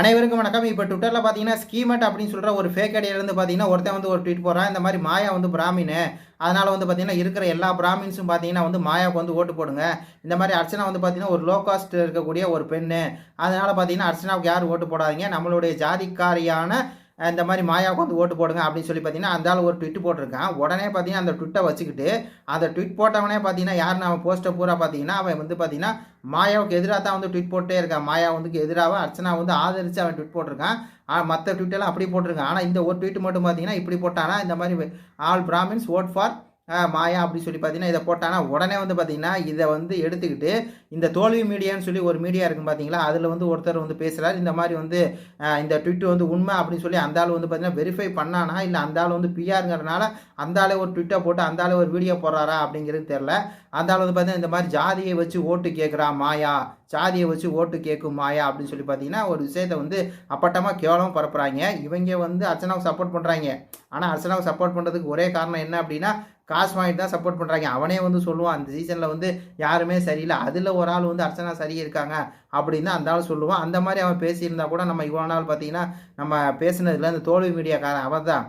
அனைவருக்கும் வணக்கம். இப்போ ட்விட்டரில் பார்த்தீங்கன்னா ஸ்கீமட் அப்படின்னு சொல்கிற ஒரு ஃபேக் ஐடியிலேருந்து பார்த்தீங்கன்னா ஒருத்தன் வந்து ஒரு ட்வீட் போகிறான் இந்த மாதிரி மாயா வந்து பிராமின். அதனால் வந்து பார்த்தீங்கன்னா இருக்கிற எல்லா பிராமின்ஸும் பார்த்தீங்கன்னா வந்து மாயாவுக்கு வந்து ஓட்டு போடுங்க. இந்த மாதிரி அர்ச்சனா வந்து பார்த்தீங்கன்னா ஒரு லோ காஸ்ட் இருக்கக்கூடிய ஒரு பெண்ணு. அதனால் பார்த்தீங்கன்னா அர்ச்சனாவுக்கு யாரும் ஓட்டு போடாதீங்க. நம்மளுடைய ஜாதிக்காரியான இந்த மாதிரி மாயாவுக்கு வந்து ஓட்டு போடுங்க அப்படின்னு சொல்லி பார்த்தீங்கன்னா அந்த ஒரு ட்விட் போட்டிருக்கான். உடனே பார்த்தீங்கன்னா அந்த ட்விட்டை வச்சுக்கிட்டு அந்த ட்விட் போட்டவனே பார்த்தீங்கன்னா யார் அவன் போஸ்ட்டை பூரா பார்த்தீங்கன்னா அவன் வந்து பார்த்தீங்கன்னா மாயாவுக்கு எதிராக தான் வந்து ட்விட் போட்டே இருக்கான். மாயா வந்து எதிராக அர்ச்சனா வந்து ஆதரித்து அவன் ட்விட் போட்டிருக்கான். மற்ற ட்விட்டெல்லாம் அப்படி போட்டிருக்கான். ஆனால் இந்த ஒரு ட்விட் மட்டும் பார்த்தீங்கன்னா இப்படி போட்டானா இந்த மாதிரி all Brahmins vote for Maya அப்படின்னு சொல்லி பார்த்தீங்கன்னா இதை போட்டானா உடனே வந்து பார்த்தீங்கன்னா இதை வந்து எடுத்துக்கிட்டு இந்த தோல்வி மீடியான்னு சொல்லி ஒரு மீடியா இருக்கும் பார்த்தீங்களா அதில் வந்து ஒருத்தர் வந்து பேசுகிறார் இந்த மாதிரி வந்து இந்த ட்விட்டு வந்து உண்மை அப்படின்னு சொல்லி அந்த ஆள் வந்து பார்த்தீங்கன்னா வெரிஃபை பண்ணானா இல்லை அந்த ஆள் வந்து பிஆருங்கிறனால அந்த ஆளே ஒரு ட்விட்டை போட்டு அந்த ஆளே ஒரு வீடியோ போடுறாரா அப்படிங்கிறது தெரில அந்த ஆள் வந்து பார்த்தீங்கன்னா இந்த மாதிரி ஜாதியை வச்சு ஓட்டு கேட்குறா மாயா. ஜாதியை வச்சு ஓட்டு கேட்கும் மாயா அப்படின்னு சொல்லி பார்த்தீங்கன்னா ஒரு விஷயத்தை வந்து அப்பட்டமாக கேவலமாக பரப்புகிறாங்க இவங்க வந்து அர்ச்சனாவுக்கு சப்போர்ட் பண்ணுறாங்க ஆனால் அர்ச்சனாவுக்கு சப்போர்ட் பண்ணுறதுக்கு ஒரே காரணம் என்ன அப்படின்னா காசு வாங்கிட்டு தான் சப்போர்ட் பண்ணுறாங்க அவனே வந்து சொல்லுவான் அந்த சீசனில் வந்து யாருமே சரியில்லை அதில் ஒரு ஆள் வந்து அர்ச்சனா சரி இருக்காங்க அப்படின்னு அந்த ஆள் சொல்லுவான். அந்த மாதிரி அவன் பேசியிருந்தா கூட நம்ம இவ்வளோ நாள் பார்த்தீங்கன்னா நம்ம பேசினதில் அந்த தோல்வி மீடியாக்காரன் அவன் தான்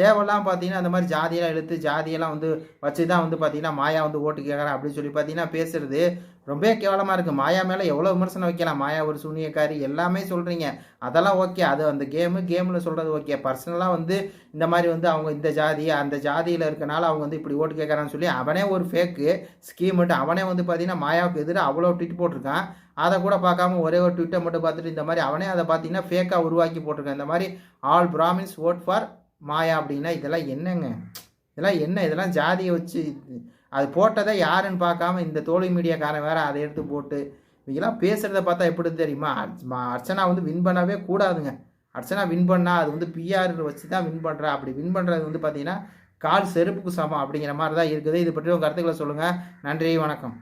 தேவையெல்லாம் பார்த்தீங்கன்னா அந்த மாதிரி ஜாதியெல்லாம் எடுத்து ஜாதியெல்லாம் வந்து வச்சு தான் வந்து பார்த்தீங்கன்னா மாயா வந்து ஓட்டு கேட்குறேன் அப்படின்னு சொல்லி பார்த்தீங்கன்னா பேசுறது ரொம்ப கேவலமாக இருக்குது மாயா மேலே எவ்வளோ விமர்சனம் வைக்கலாம்? மாயா ஒரு சூனியக்காரி எல்லாமே சொல்கிறீங்க அதெல்லாம் ஓகே. அது அந்த கேமு கேமில் சொல்கிறது ஓகே. பர்சனலாக வந்து இந்த மாதிரி வந்து அவங்க இந்த ஜாதி அந்த ஜாதியில் இருக்கனால அவங்க வந்து இப்படி ஓட்டு கேட்குறான்னு சொல்லி அவனே ஒரு ஃபேக்கு ஸ்கீமுட்டு அவனே வந்து பார்த்தீங்கன்னா மாயாவுக்கு எதிராக அவ்வளோ ட்விட் போட்டிருக்கான். அதை கூட பார்க்காம ஒரே ஒரு ட்விட்டை மட்டும் பார்த்துட்டு இந்த மாதிரி அவனே அதை பார்த்தீங்கன்னா ஃபேக்காக உருவாக்கி போட்டிருக்கான். இந்த மாதிரி all Brahmins vote for Maya அப்படின்னா இதெல்லாம் என்னங்க? இதெல்லாம் என்ன? இதெல்லாம் ஜாதியை வச்சு அது போட்டதை யாருன்னு பார்க்காம இந்த தோழி மீடியாக்காரன் வேற அதை எடுத்து போட்டு இவங்கெல்லாம் பேசுகிறத பார்த்தா எப்படி தெரியுமா? அர்ச்சனா வந்து வின் பண்ணவே கூடாதுங்க. அர்ச்சனா வின் பண்ணால் அது வந்து பிஆர் வச்சு தான் வின் பண்ணுறா அப்படி வின் பண்ணுறது வந்து பார்த்தீங்கன்னா கால் செருப்புக்கு சமம் அப்படிங்கிற மாதிரி தான் இருக்குது. இது பற்றி கருத்துக்களை சொல்லுங்கள் நன்றி வணக்கம்.